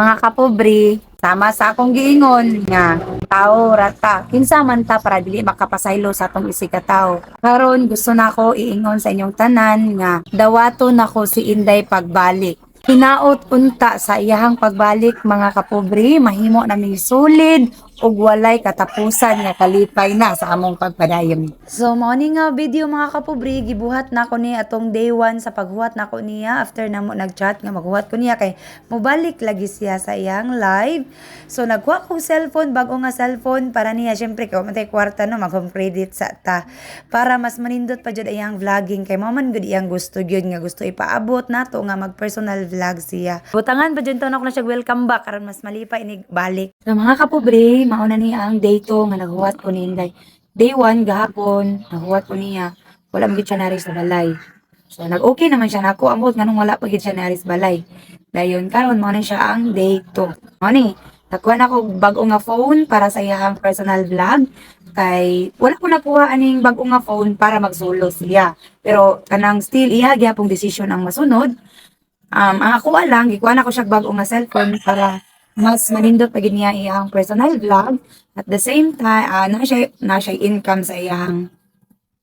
Mga kapobre, sama sa akong giingon nga tao rata kinsa man ta para dili makapasaylo sa atong isig ka tawo karon gusto nako iingon sa inyong tanan nga dawato nako si Inday pagbalik. Hinaot unta sa iyahang pagbalik mga kapobre mahimo naming solid ug walay katapusan nga kalipay na sa among pagpadayon. So mao ni nga video mga kapobre gibuhat nako ni atong day 1 sa paghuhat nako niya after namo nagchat nga maghuhat ko niya kay mobalik lagi siya sa iyang live. So nagkuha kong cellphone bago nga cellphone para niya syempre kay matay kwarta no mag home credit sa ta para mas manindot pa jud iyang vlogging kay mao man gud iyang gusto gyud nga gusto ipaabot nato nga mag personal vlog siya. Butangan pa jud to na ako na siya welcome back karon mas malipay ini balik. So mga kapobre, mauna niya ang day 2 nga naghuwat ko ni Inday. Day 1 gahapon, naghuwat ko niya. Wala mo gid siya nari sa balay. So nag-okay naman siya nako ambot nganong wala pa gid siya nari sa balay. Dayon karon mo na siya ang day 2. Mo ni, nakuha na ko bago nga phone para sa iyang personal vlog kay wala ko nakuha aning bago nga phone para magsolo siya. Pero kanang still iya gyapong decision ang masunod. Um, ang ako lang, gikuha na ko siya bago nga cellphone para mas manindot pagid niya iyang personal vlog. At the same time, ah, na siya, na siya income sa iyang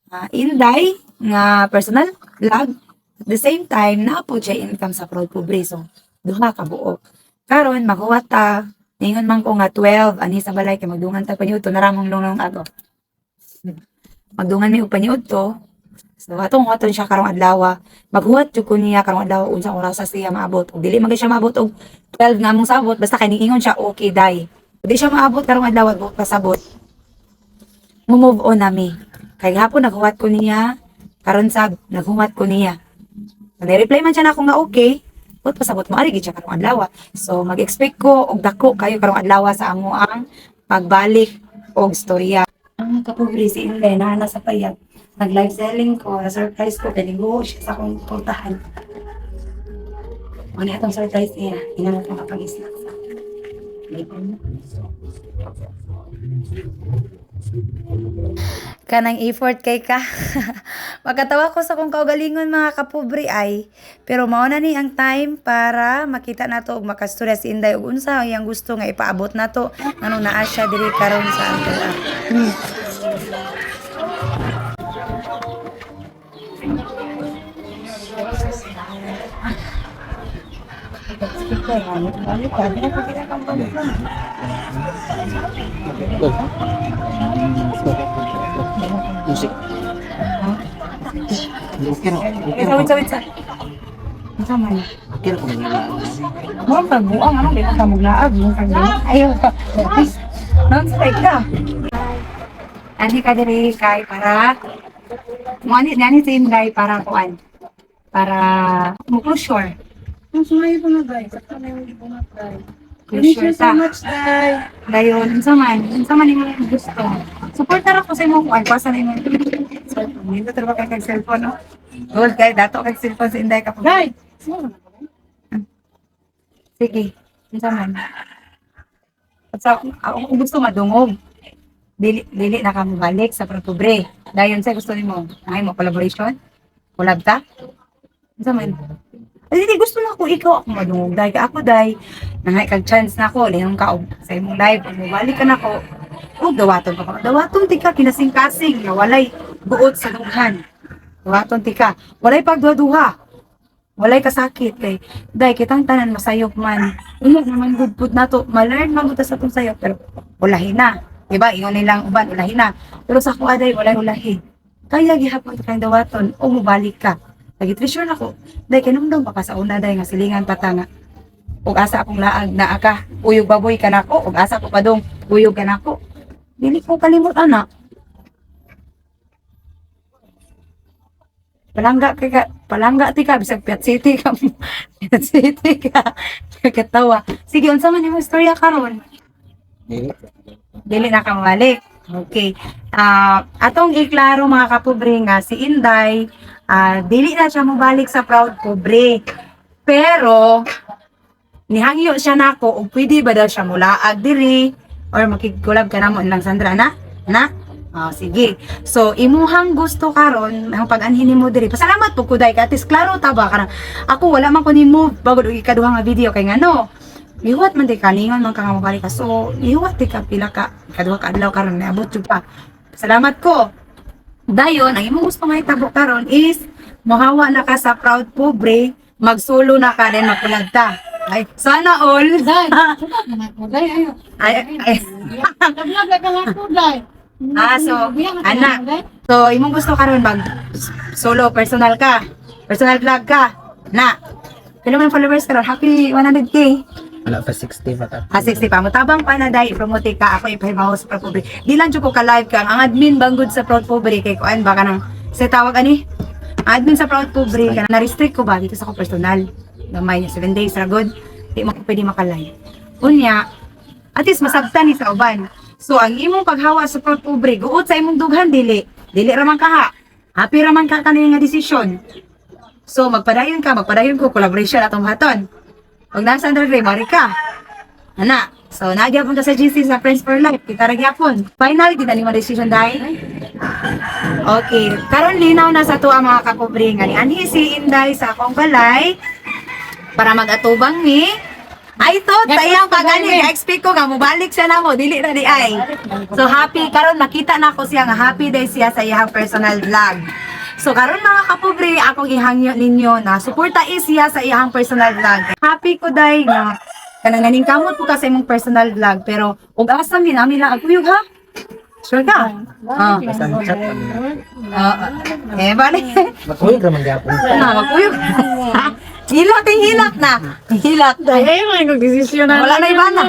ah, Inday nga personal vlog. At the same time, na po siya income sa Proud Pobre. So, duha ka buo. Karon makuha ta, ningon man ko nga 12, ani sa balay, kay magdungan ta paniud to, naramong nung ato. Magdungan mi og paniud to, So atong waton siya karong adlaw. Maghuwat jud ko niya karong adlaw unsang oras siya maabot. Ug dili man siya maabot og 12 nga mong sabot basta kay niingon siya okay dai. Ug di siya maabot karong adlaw ug pasabot. Mo-move on nami. Kay hapon naghuwat ko niya karon sab naghuwat ko niya. Nag-reply man siya na ako nga okay. But pasabot mo ari gid siya karong adlaw. So mag-expect ko og dako kayo karong adlaw sa amo ang pagbalik og storya. Ang kapobre si Inday na nasa payag nag-live selling ko, na-surprise ko, pinigo siya sa akong puntahan. Ano itong surprise niya? Hindi naman itong kapag-snack sa kanang effort kay ka. Magkatawa ko sa kung kaugalingon mga kapobre ay. Pero mao na ni ang time para makita nato og makastorya si Inday ug unsa ang iyang gusto nga ipaabot nato nganong naa siya diri karon sa Antoa. Musik. Eh, na. sawit sawit sa. Unsa man? Okay na kung nila. Mo pag buang ano di ka maglaag mo kag ayo. Non sa ka. Ani ka diri kay para mo ani ani sa para kuan. Para mo closure. Ang sumay po na guys. Sakto na yung ibo na guys. Thank you so ta. much, Day. Dayon, unsa man, unsa man imong gusto. Support ra ko sa imong kuan pasa na imong cellphone. Hindi tra ba kay kag cellphone no? Gold kay dato kag cellphone sa Inday ka po. Day! Sige, unsa man. Sa ako gusto madungog. Dili dili na ka balik sa Protubre. Dayon sa gusto nimo, ay mo collaboration? Collab ta? Unsa man? Hindi gusto na ako ikaw ako madungog dahil ka ako dahil nangay kag chance na ako linong ka og sa imong live kung mobalik ka na ko ug dawaton pa. Ka dawaton ti ka kinasing-kasing nga walay buot sa dughan. Dawaton ti ka. Walay pagduha-duha. Walay kasakit kay dai kitang tanan masayop man. Ina naman food nato ma-learn man gud sa tong sayop pero ulahi na. Di ba ingon nilang uban ulahi na. Pero sa kuha dai walay ulahi. Kaya gihapon ta kang dawaton o mobalik ka lagi treasure nako dai kinumdum pa ka sa una dai nga silingan patanga ug asa akong laag na aka uyog baboy ka nako ug asa ko padong uyog ka nako dili ko kalimot ana. Palangga kay ka palangga ti ka bisag Piat City ka. Piat City ka. Katawa sige unsa man imong istorya karon? Dili. dili na ka mabalik okay ah atong iklaro mga kapobre nga si Inday ah dili na siya mobalik sa Proud Pobre pero nihangyo siya nako og pwede ba daw siya mulaag diri or makigkulab ka namo lang Sandra na na Ah, sige. So, imuhang gusto karon ang pag-anhin mo diri. Pasalamat po kuday ka. Atis klaro ta ba kanang ako wala man ko ni move bago ikaduha nga video kay ngano. Liwat man di ka ningon man ka mabalik ka so liwat di ka pila ka kadwa ka adlaw karon naabot jud pa salamat ko dayon ang imong gusto nga itabo karon is mohawa na ka sa proud pobre magsulo na ka then magpulag ta ay sana all Day. Day, ayo. ay, ay, Naglag ka ako, Day. Ah, so, anak. So, imong gusto karon mag solo personal ka. Personal vlog ka. Na. Kailan man followers karon? Happy 100k. Wala pa 60 pa ta. Ha 60 pa mo tabang pa na dai promote ka ako ipahibaw sa Proud Pobre. Di lang jud ko ka live ka ang admin banggod sa Proud Pobre kay kuan baka nang sa tawag ani. Admin sa Proud Pobre ka na restrict ko ba dito sa ko personal. Gamay 7 days ra good. Di mo pwede maka-live. Unya, at least masabtan ni sa uban. So ang imong paghawa sa Proud Pobre, guot sa imong dughan dili. Dili ra man ka ha. Happy ra man ka kanina nga desisyon. So magpadayon ka, magpadayon ko collaboration atong haton. Pag nasa under grade, mari ka. Ana, so nagyapon ka sa GC sa Friends for Life. Kita ra gyapon. Final, di na ni mo decision dahil. Okay, karon linaw na sa to ang mga kapobre nga ni anhi si Inday sa akong balay para mag-atubang ni ay to, sayang pag ani, expect ko nga mubalik siya na mo, dili na di ay. So happy karon nakita na ko siya nga happy day siya sa iyang personal vlog. So karon mga kapobre, akong ihangyo ninyo na suporta is siya sa iyang personal vlog. Happy ko day nga kanang naning kamot ko kasi imong personal vlog pero ug asa mi nami lang aguyog ha. Sure ka? Ah. Basta chat pa. Ah, eh, bali. Makuwi ka man gyapon. Na, magpuyog. hilak yung hilak na. Hilak. Ayaw nga yung desisyon na. Wala na iba na.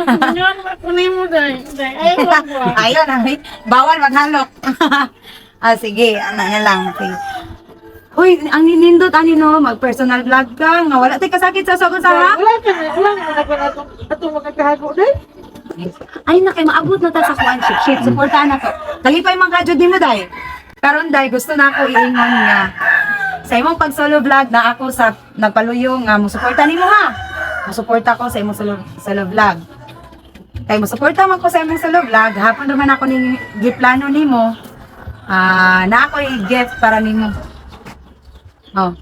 Kunin mo, po. Ayaw na. eh. Bawal maghalok. ah, sige. Ano na lang. Okay. Uy, ang ninindot, ano no, mag-personal vlog ka. Nga, wala tayo kasakit sa sagot sa ha? Wala ka na, wala ka na kung ato, ato magkakahago, Day. Ay, na kay maabot na ta sa kuan shit. Shit, supportahan na to. Kalipay mga gadyo di mo, day. Karon day, gusto na ako iingon nga. Sa imong pag solo vlog na ako sa nagpaluyo nga mo suporta nimo ha. Musuporta ko sa imong solo, solo vlog. Kay musuporta man ko sa imong solo vlog, hapon naman ako ning giplano nimo. Ah, na ako i-gift para nimo. Oh.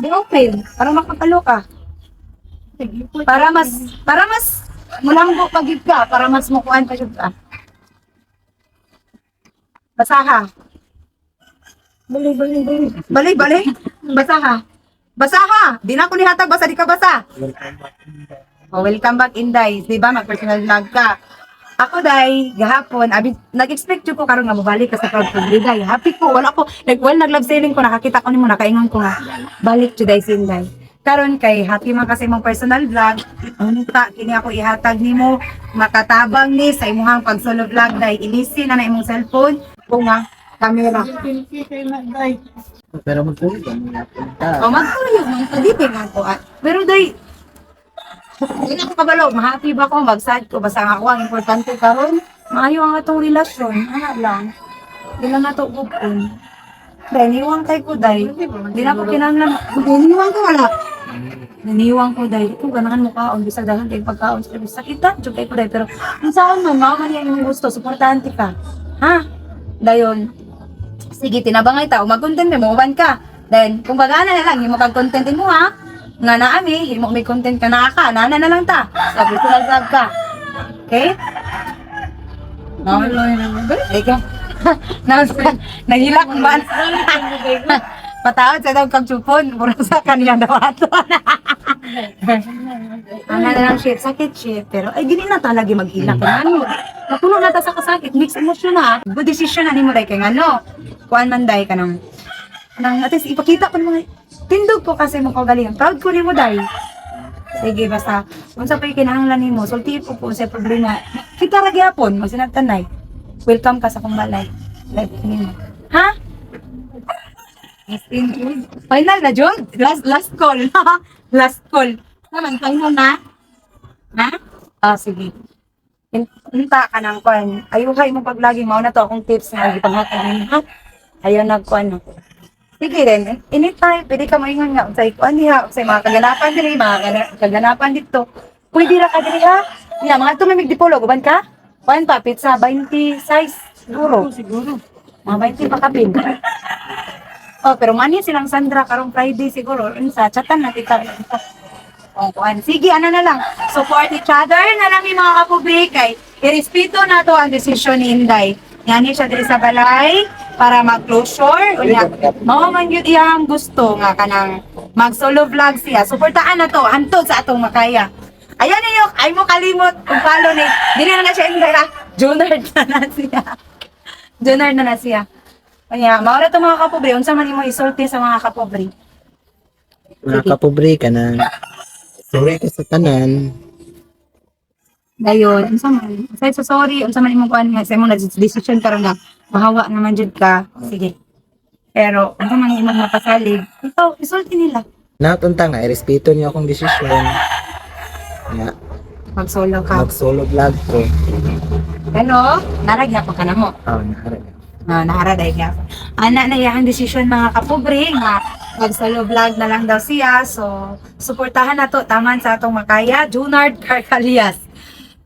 Di open, para makapalo ka. Para mas, para mas, mulanggo pagid ka, para mas mukuan pa jud ka. Basaha. Bali, bali, bali. Bali, bali. Basaha. Basaha. Di na ako nihatag, basa di ka basa. Oh, welcome back, Inday. Di ba, mag-personal vlog ka. Ako, Day, gahapon, abi, nag-expect ko karon nga mabalik ka sa Family, Day. Happy ko, wala ko, like, well, nag-love sailing ko, nakakita ko nimo, nakaingon ko nga, balik to Day, Sinday. Karon kay happy man kasi mong personal vlog, unta kini ako ihatag nimo makatabang ni sa imong pag solo vlog day ilisi na na imong cellphone o nga camera. Pero magkuwi ka man gyapon ta. O magtuyog man pwede nga ko. at- Pero day Hindi na ko kabalo, ma-happy ba ko, mag-sad ko, basta ako ang importante karon maayo ang atong relasyon, ana lang. Di lang nato bukon. Dahil niwang kay ko, day. Di na ko kinanglan. Niniwang ko wala. Naniwang ko dahil kung ganahan mo kaon bisag dahil kay pagkaon sa sakitan jud kay ko dahil. Pero kung saan man mao man yung gusto suportante ka. Ha? Dayon. Sige tinabangay ta o mag-content mo uban ka. Then kung bagana na lang himo kag content mo ha nga naami himo may content ka na ka nana na lang ta sa personal vlog ka okay Nawala na ba? Ikaw. Nahilak ba? Patawad sa daw kang chupon, mura sa kanila daw ato. Ano na lang shit, sakit shit. Pero ay dili na talaga mag-ilak. Kaya ano, napuno na ta sa kasakit, mixed emotion na. Good decision na ni mo dai kay ano. Kuan man dai kanang nang at least ipakita pa mga tindog ko kasi mo galing. Proud ko ni mo dai. Sige, basta, kung sa pa'y kinahanglan nimo, sulti po po sa problema. Kita ra gyapon, magsinagtanay. Welcome ka sa kong balay. Live nimo. Ha? Final na, Jun. Last, last call. last call. Naman, final na. Ha? Ah, sige. In- Inta ka ng kwan. Ayuhay mo paglagi mo na to akong tips na ipanghatag ha? Ayaw na kwan. no? Sige rin. Anytime, pwede ka maingon nga. Sa ikuan niya, sa mga kaganapan diri, mga kana- kaganapan dito. Pwede ra ka diri, ha? Nga, mga tumimig di polo, guban ka? Kwan pa, pizza, 20 size. Siguro. Siguro. Mga 20 pa kapin. Oh, pero mani silang Sandra karong Friday siguro. Unsa chatan na kita. O, kuan. Sige, ano na lang. Support each other na lang yung mga kapobre kay irespeto na to ang desisyon ni Inday. Yan siya diri sa balay para mag-closure. Unya, mao man yun iyang gusto nga kanang mag-solo vlog siya. Suportaan na to, hantod sa atong makaya. Ayan niyo, ay mo kalimot kung follow ni. Dili na na siya Inday ha. Junard na na siya. Junard na na siya. Kaya, maura to mga kapobre. Unsa man imo isulti sa mga kapobre? Mga kapobre ka na. Sorry ka sa tanan. Dayon, unsa man. Say so sorry, unsa man imong kuan nga sa imong decision karon nga mahawa naman jud ka. Sige. Pero unsa man imong mapasalig, ikaw isulti nila. Natunta nga, irespeto niyo akong desisyon. Nga, Mag-solo ka. mag-solo vlog ko. Pero naragya pa ka na mo. Oh, naharap. Ah, naharaday ka. Ana na iyang desisyon mga kapobre nga mag-solo vlog na lang daw siya. So, suportahan na to taman sa atong makaya, Junard Carcalias.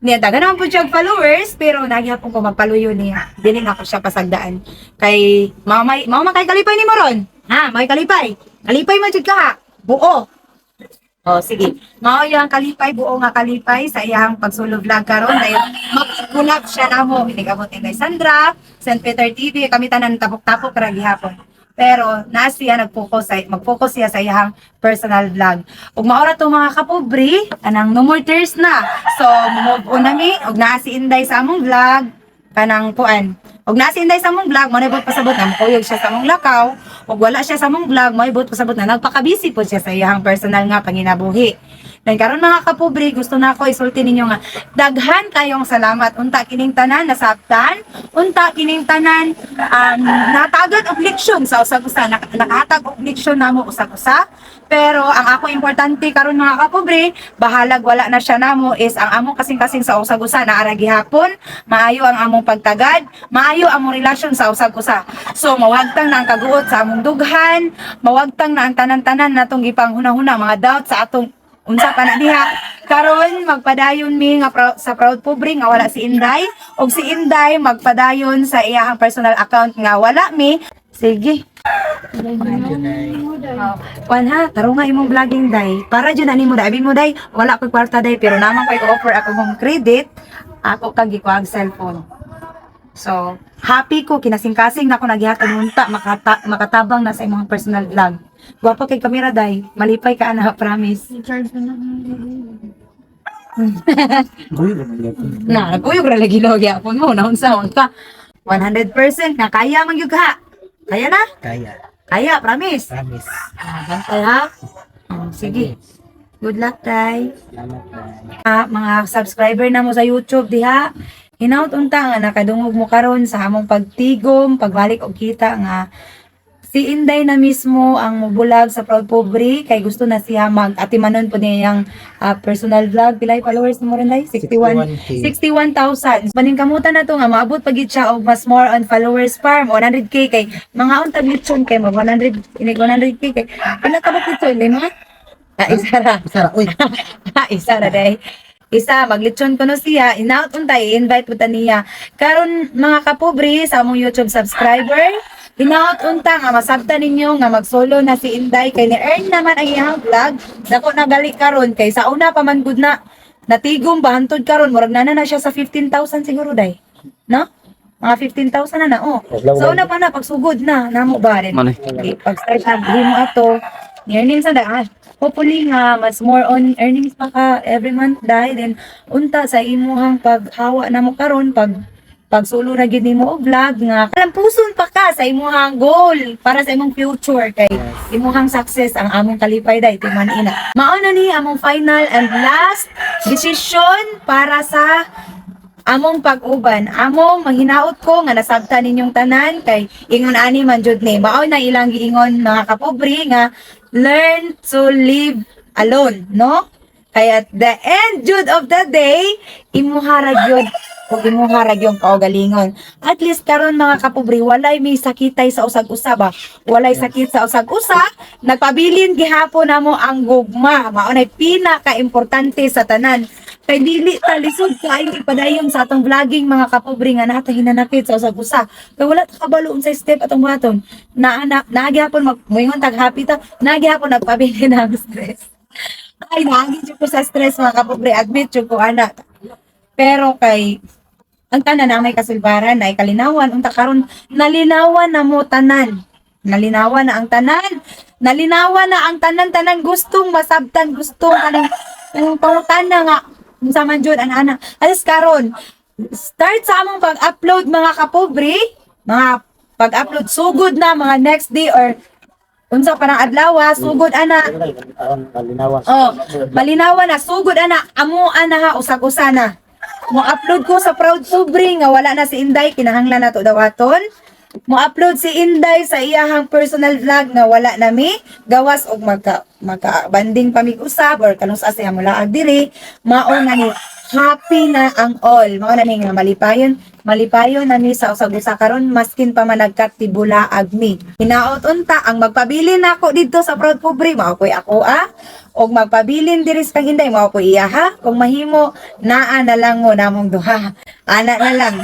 Niya, daga naman po siya followers, pero nagyapon ko magpaluyo niya. Dili ako siya pasagdaan. Kay, mamay, mama kay kalipay ni Moron. Ha, may kalipay. Kalipay man jud ka. Buo. Oh, sige. Mao yung kalipay, buo nga kalipay sa iyang pagsulo vlog karon dahil mag-collab siya na mo. Inigabot ni kay Sandra, St. Peter TV, kami tanan tapok-tapok ra gihapon. Pero na siya nag-focus sa mag-focus siya sa iyang personal vlog. Ug maora to mga kapobre, anang no more tears na. So, move on nami ug naa Inday sa among vlog kanang kuan. Ug naa Inday sa among vlog, mo na pasabot na makuyog siya sa among lakaw. Ug wala siya sa among vlog, mo ibot pasabot na nagpakabisi po siya sa iyang personal nga panginabuhi. Dan karon mga kapobre, gusto na ako isulti ninyo nga daghan kayong salamat unta kining tanan nasabtan, unta kining tanan um, natagad og leksyon sa usag-usa, Nak- nakahatag og leksyon namo usag-usa. Pero ang ako importante karon mga kapobre, bahalag wala na siya namo is ang among kasing-kasing sa usag-usa na ara gihapon, maayo ang among pagtagad, maayo ang among relasyon sa usag-usa. So mawagtang na ang kaguot sa among dughan, mawagtang na ang tanan-tanan natong gipanghuna-huna mga doubt sa atong unsa pa na diha karon magpadayon mi nga prou- sa proud pobre nga wala si Inday ug si Inday magpadayon sa iyahang personal account nga wala mi sige Oh, Kuan ha, taro nga imong vlogging day. Para dyan ani mo day. Abi mo day, wala ko kwarta day pero naman ko offer ako mong credit. Ako kag gikuha cellphone. So, happy ko kinasing-kasing na ako naghihatag munta makata, makatabang na sa imong personal vlog. Gwapa kay kamera day. Malipay ka ana, promise. Mo na. Na, ra lagi logi apon mo na unsa man ka. 100% na kaya man gyud ka. Kaya na? Kaya. Kaya, promise. Promise. Ah, bantay ha. Oh, sige. Good luck, tay. Salamat na. Ah, mga subscriber na mo sa YouTube diha. Hinaut unta nga nakadungog mo karon sa among pagtigom, pagbalik og kita nga si Inday na mismo ang mubulag sa Proud Pobre kay gusto na siya mag atimanon po niyang ah, personal vlog. Pilay followers mo rin day? 61 61K. 61,000. Paningkamutan na to nga maabot pagit siya og mas more on followers farm 100k kay mga untag lechon kay mo 100 inig 100k kay pila ka ba lechon lima? Ah, isa ra. Sara, uy. isa ra day. Isa, maglitsyon ko no siya, inaut untay, i-invite po ta niya. Karon mga kapobre sa among YouTube subscriber, inaut unta nga masabta ninyo nga magsolo na si Inday kay ni-earn naman ang iyang vlog. Dako na gali karon kay sa una pa man gud na natigom ba hantod karon murag na na siya sa 15,000 siguro day. No? Mga 15,000 na na, oh. Sa una pa na, pagsugod na, namo ba rin? Okay, pag start na mo ato, earnings na daan. Hopefully nga, mas more on earnings pa ka every month dahil then unta sa imuhang paghawa na mo karon pag pagsulo na gid nimo og vlog nga kalampuson pa ka sa imuhang goal para sa imong future. Kay imuhang success ang among kalipay day timan ina. Mao na ni among final and last decision para sa among pag-uban. Among manghinaot ko nga nasabta ninyong tanan kay ingon ani man jud ni. Mao na ilang giingon mga kapobre nga learn to live alone no? Kay at the end jud of the day imuharag yun ug imuharag yung kaugalingon. At least karon mga kapobre walay may sakitay sa usag-usa ba? Walay sakit sa usag-usa? Nagpabilin gihapon namo ang gugma. Mao na pinaka importante sa tanan. Kay dili ta lisod kaayong ipadayon sa atong vlogging mga kapobre nga nato hinanakit sa usag-usa. Kay wala ta kabalo unsay step atong buhaton. Na na naagihapon mag moingon tag happy ta naagihapon nagpabili na ang stress. Ay, jud ko sa stress mga kapobre. Admit ko anak. Pero kay ang tanan na may kasulbaran na kalinawan unta karon nalinawan na mo tanan. Nalinawan na ang tanan. Nalinawan na ang tanan-tanan gustong masabtan, gustong kanang ang pangutana nga unsa man jud ana. Alas karon start sa among pag-upload mga kapobre, mga pag-upload sugod na mga next day or unsa parang adlaw sugod ana Oh, malinawan na sugod ana amo ana ha usag-usa na. Mo upload ko sa Proud Pobre nga wala na si Inday kinahanglan nato daw aton. Mo upload si Inday sa iyahang personal vlog nga wala na mi gawas og magka magka banding pamig-usab or kanus sa siya mulaag diri mao nga ni happy na ang all. Mao na ni nga malipayon malipayon na ni sa usag-usa karon maskin pa man nagkatibulaag mi hinaot unta ang magpabili nako didto sa Proud Pobre. Mao koy ako ah. Og magpabilin diri sa kang Inday mao ko iya ha? Kung mahimo naa na lang mo namong duha. Ana na lang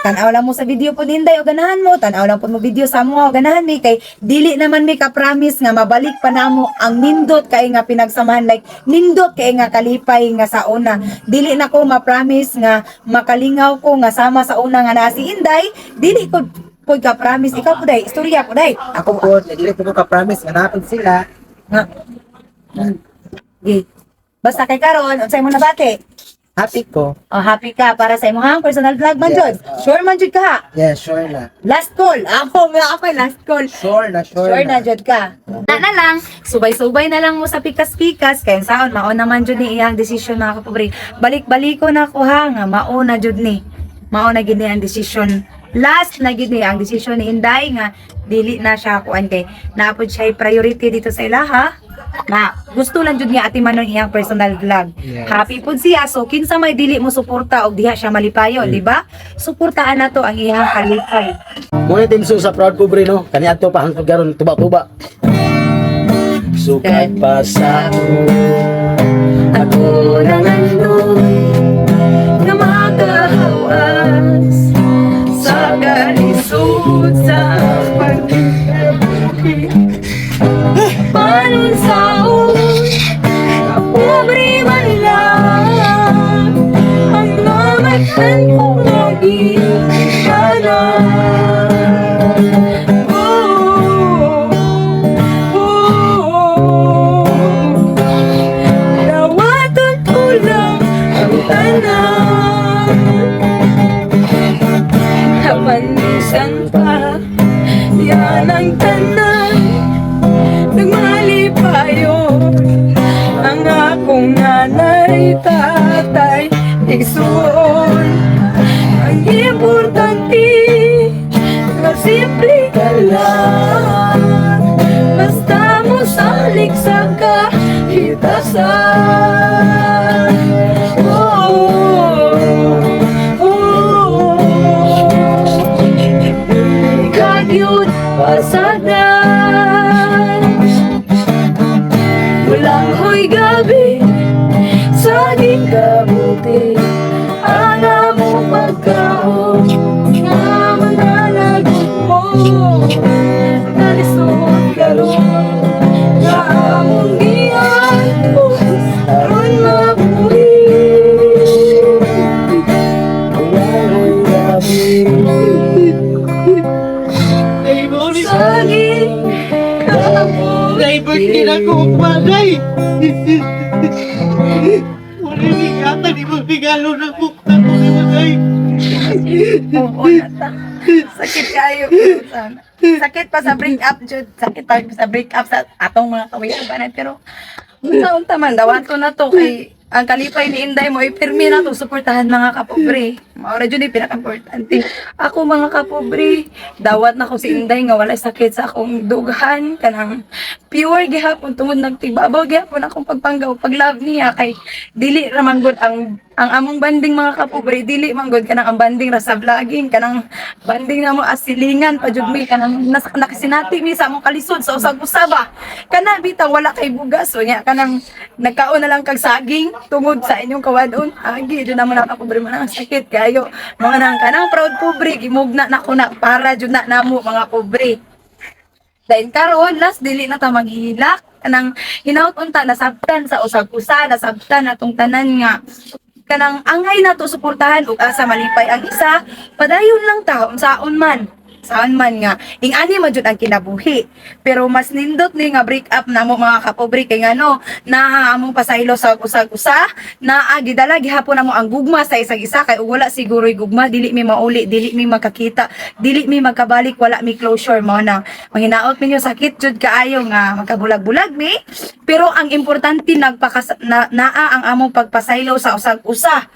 tanaw lang mo sa video po Inday o ganahan mo. Tanaw lang po mo video sa mo. O ganahan mi kay dili naman mi ka promise nga mabalik pa namo ang nindot kay nga pinagsamahan. Like nindot kay nga kalipay nga sa una. Dili na ko ma-promise nga makalingaw ko nga sama sa una nga naa si Inday. Dili ko po ka promise ikaw po day. Istorya po day. Ako po, dili ko ka promise nga napon sila. nga. Okay. Basta kay karon, unsay mo nabati? Happy ko. Oh, happy ka para sa imong personal vlog man jud. Yes. Sure man jud ka. Yeah, sure na. Last call. Ako nga ako last call. Sure na, sure, Sure na jud ka. Na na lang, subay-subay na lang mo sa pikas-pikas kay saon mao naman jud ni iyang desisyon mga kapobre. Balik-baliko na ko ha nga mao na jud ni. Mao na gid ang desisyon. Last na gid ni ang desisyon ni Inday nga dili na siya kuan kay napod siya priority dito sa ilaha. Na gusto lang jud nga ati manon iyang personal vlog. Yes. Happy pud siya so kinsa may dili mo suporta og diha siya malipayo, di ba? Suportaan nato ang iyang kalipay. Muna din sa proud pobre no. Kani ato pa hangtod karon tuba-tuba. Sukat pa sa Ako na nandun na makahawas Anunsa. Simple ka lang. Basta mo salik sa kahitasan regalo na bukta ko ni bagay. Oo, nata. Sakit kayo. Sakit pa sa break up, Jud. Sakit pa sa break up sa atong mga kawiyabanan. Pero, unta-unta man, dawato na to kay ang kalipay ni Inday mo, ipirmi na to, suportahan mga kapobre. Maura dyan yung pinaka-importante. Ako mga kapobre, dawat na ko si Inday nga wala sakit sa akong dughan, kanang pure gihapon, tungod nagtibabaw gihapon akong pagpanggaw, pag love niya, kay dili ramang good ang ang among banding mga kapobre, dili man good kanang ang banding ra sa vlogging, kanang banding na mo asilingan pa jud mi kanang nas, nakasinati mi sa among kalisod sa usag-usaba. Kana bitaw wala kay bugas, o nya kanang nagkaon na lang kag saging tungod sa inyong kawadon. Agi jud naman ang kapobre man sakit kayo. Mga nang kanang proud pobre gimugna na ko na para jud na namo mga pobre. Dahil karon last dili na ta maghilak kanang hinaut unta nasabtan sa usag-usa nasabtan atong tanan nga kanang angay na to suportahan ug asa malipay ang isa padayon lang ta unsaon man saan man nga ing ani man jud ang kinabuhi. Pero mas nindot ni nga break up na mo mga kapobre kay ngano na among pasaylo sa usag-usa na ah, gidala gihapon na mo ang gugma sa isang isa kay wala siguro gugma dili mi mauli dili mi makakita dili mi magkabalik wala mi closure mo na. Manghinaot minyo sakit jud kaayo nga magkabulag-bulag mi. Pero ang importante nagpakas na, naa ang among pagpasaylo sa usag-usa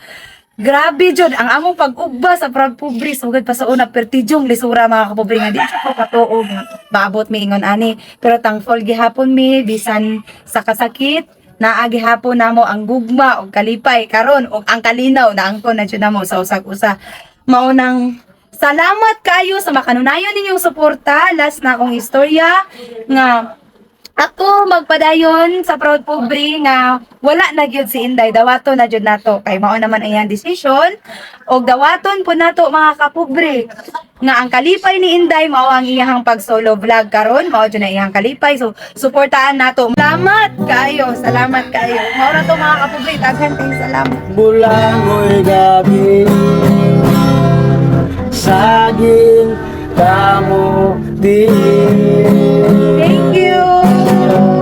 Grabe jud ang among pag-ugba sa proud pobre sugad pa sa una pertijong lisura mga kapobre nga di ko katuog maabot mi ingon ani. Pero thankful gihapon mi bisan sa kasakit. Naagi hapon namo ang gugma og kalipay karon og ang kalinaw na angkon na jud namo sa usag-usa. Maunang Salamat kayo sa makanunayon ninyong suporta. Last na akong istorya nga ako magpadayon sa Proud Pobre nga wala na gyud si Inday. Dawato na jud nato. Kay mao naman ang iyang decision. Og dawaton po nato mga kapobre. Nga ang kalipay ni Inday mao ang iyang pag solo vlog karon. Mao jud na iyang kalipay. So suportahan nato. Salamat kayo. Salamat kayo. Mao ra to mga kapobre. Daghan kayong salamat. Bulangoy gabi Saging kamu di Thank you.